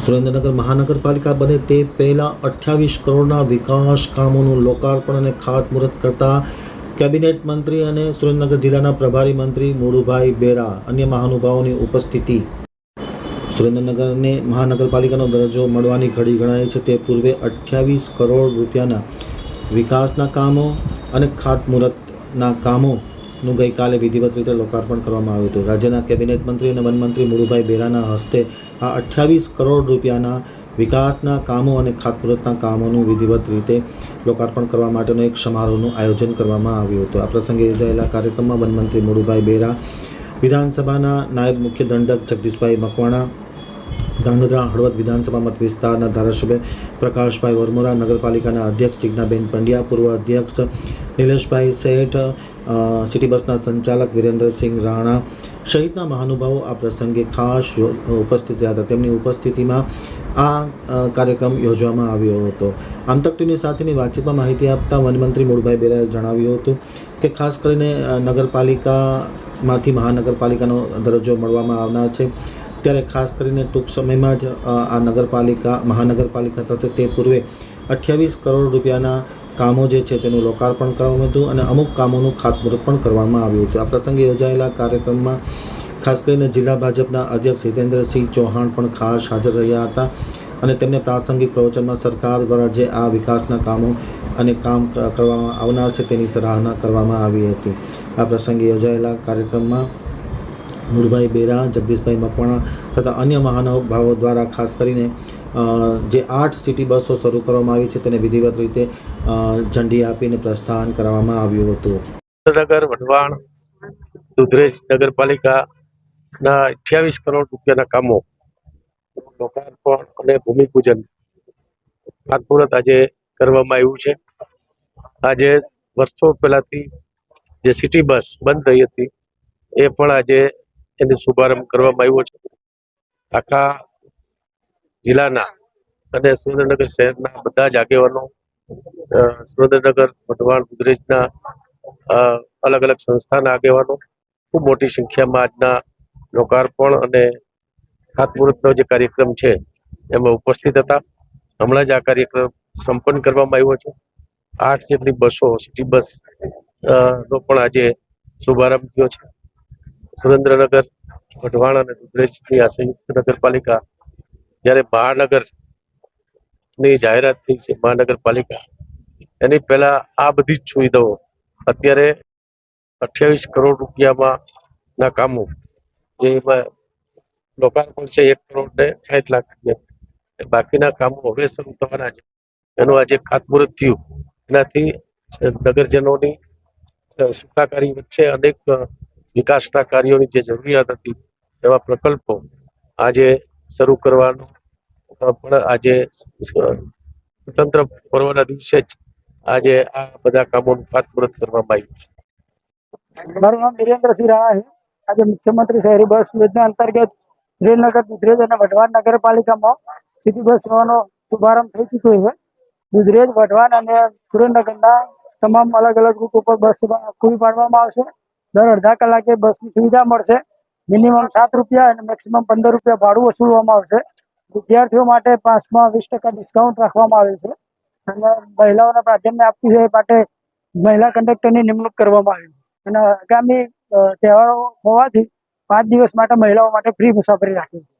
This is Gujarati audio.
સુરેન્દ્રનગર મહાનગરપાલિકા બને તે પહેલાં અઠ્યાવીસ કરોડના વિકાસ કામોનું લોકાર્પણ અને ખાતમુહૂર્ત કરતા કેબિનેટ મંત્રી અને સુરેન્દ્રનગર જિલ્લાના પ્રભારી મંત્રી મોડુભાઈ બેરા અન્ય મહાનુભાવોની ઉપસ્થિતિ. સુરેન્દ્રનગરને મહાનગરપાલિકાનો દરજ્જો મળવાની ઘડી ગણાય છે તે પૂર્વે અઠ્યાવીસ કરોડ રૂપિયાના વિકાસના કામો અને ખાતમુહૂર્તના કામોનું ગઈકાલે વિધિવત રીતે લોકાર્પણ કરવામાં આવ્યું હતું. રાજ્યના કેબિનેટ મંત્રી અને વનમંત્રી મુરુભાઈ બેરાના હસ્તે આ અઠ્યાવીસ કરોડ રૂપિયાના વિકાસના કામો અને ખાતમુહૂર્તના કામોનું વિધિવત રીતે લોકાર્પણ કરવા માટેનો એક સમારોહનું આયોજન કરવામાં આવ્યું હતું. આ પ્રસંગે યોજાયેલા કાર્યક્રમમાં વનમંત્રી મુરુભાઈ બેરા, વિધાનસભાના નાયબ મુખ્ય દંડક જગદીશભાઈ મકવાણા ધાંગધ્રા હળવદ વિધાનસભા મત વિસ્તારના ધારાસભ્ય પ્રકાશભાઈ વરમોરા, નગરપાલિકાના અધ્યક્ષ જિજ્ઞાબેન પંડ્યા, પૂર્વ અધ્યક્ષ નિલેશભાઈ શેઠ સિટી બસના સંચાલક વિરેન્દ્રસિંહ રાણા સહિતના મહાનુભાવો આ પ્રસંગે ખાસ ઉપસ્થિત રહ્યા હતા. તેમની ઉપસ્થિતિમાં આ કાર્યક્રમ યોજવામાં આવ્યો હતો. આમતક ટીવી સાથેની વાતચીતમાં માહિતી આપતા વનમંત્રી મુળભાઈ બેરાએ જણાવ્યું હતું કે ખાસ કરીને નગરપાલિકામાંથી મહાનગરપાલિકાનો દરજ્જો મળવામાં આવનાર છે. ત્યારે ખાસ કરીને ટૂંક સમયમાં જ આ નગરપાલિકા, મહાનગરપાલિકા થશે. તે પૂર્વે અઠ્યાવીસ કરોડ રૂપિયાના કામો જે છે તેનું લોકાર્પણ કરવામાં હતું અને અમુક કામોનું ખાતમુહૂર્ત પણ કરવામાં આવ્યું હતું. આ પ્રસંગે યોજાયેલા કાર્યક્રમમાં ખાસ કરીને જિલ્લા ભાજપના અધ્યક્ષ હિતેન્દ્રસિંહ ચૌહાણ પણ ખાસ હાજર રહ્યા હતા અને તેમને પ્રાસંગિક પ્રવચનમાં સરકાર દ્વારા જે આ વિકાસના કામો અને કામ કરવામાં આવનાર છે તેની સરાહના કરવામાં આવી હતી. આ પ્રસંગે યોજાયેલા કાર્યક્રમમાં મુળભાઈ બેરા, જગદીશભાઈ મકવાણા તથા અન્ય મહાનુભાવો દ્વારા ખાસ કરીને જે આઠ સિટી બસો શરૂ કરવામાં આવી છે તેને વિધિવત રીતે ઝંડી આપીને પ્રસ્થાન કરાવવામાં આવ્યું હતું. નગર વઢવાણ, દુધરેજ નગરપાલિકાના અઠ્યાવીસ કરોડ રૂપિયાના કામો, લોકાર્પણ અને ભૂમિપૂજન ખાતમુહૂર્ત આજે કરવામાં આવ્યું છે. આજે વર્ષો પહેલાથી જે સિટી બસ બંધ થઈ હતી, એ પણ આજે એનો શુભારંભ કરવામાં આવ્યો છે. આખા જિલ્લાના અને સુરેન્દ્રનગર શહેરના બધા જ આગેવાનો સુરેન્દ્રનગર, વઢવાણ ગુજરેજના અલગ અલગ સંસ્થાના આગેવાનો, ખૂબ મોટી સંખ્યામાં આજના લોકાર્પણ અને ખાતમુહૂર્તનો જે કાર્યક્રમ છે, એમાં ઉપસ્થિત હતા. હમણાં જ આ કાર્યક્રમ સંપન્ન કરવામાં આવ્યો છે. આઠ જેટલી બસો, સિટી બસ નો પણ આજે શુભારંભ થયો છે. સુરેન્દ્રનગર વઢવાણ અને દુધરેજની આ સંયુક્ત નગરપાલિકા જ્યારે મહાનગરની જાહેરાત થઈ છે, મહાનગરપાલિકા, એની પહેલા આ બધી જ સુવિધાઓ અત્યારે અઠ્યાવીસ કરોડ રૂપિયામાં ના કામો જે એમાં લોકાર્પણ છે એક કરોડ ને સાઠ લાખ રૂપિયા. બાકીના કામો હવે શરૂ થવાના છે. એનું આજે ખાતમુહૂર્ત થયું. એનાથી નગરજનોની સુખાકારી વચ્ચે અનેક વિકાસના કાર્યોની જે જરૂરિયાત હતી, એવા પ્રકલ્પો આજે શરૂ કરવાનું પણ આજે સ્વતંત્ર પર્વના દિવસે જ આજે આ બધા કામોનું ખાતમુહૂર્ત કરવામાં આવ્યું છે. મારું નામ વિરેન્દ્રસિંહ રાણા છે. આજે મુખ્યમંત્રી શહેરી બસ યોજના અંતર્ગત શ્રીનગર દુધરેજ અને વઢવાણ નગરપાલિકામાં સિટી બસ સેવાનો શુભારંભ થઈ ચૂક્યો છે. દુધરેજ વઢવાણ અને સુરેન્દ્રનગરના તમામ અલગ અલગ રૂટ ઉપર બસ સેવા પૂરી પાડવામાં આવશે. દર અડધા કલાકે બસની સુવિધા મળશે. મિનિમમ સાત રૂપિયા અને મેક્સિમમ પંદર રૂપિયા ભાડું વસૂલવામાં આવશે. વિદ્યાર્થીઓ માટે પાંચમાં વીસ ટકા ડિસ્કાઉન્ટ રાખવામાં આવે છે. અને મહિલાઓને પ્રાધાન્ય આપતી છે એ માટે મહિલા કંડક્ટરની નિમણૂક કરવામાં આવી. અને આગામી તહેવારો હોવાથી પાંચ દિવસ માટે મહિલાઓ માટે ફ્રી મુસાફરી રાખી છે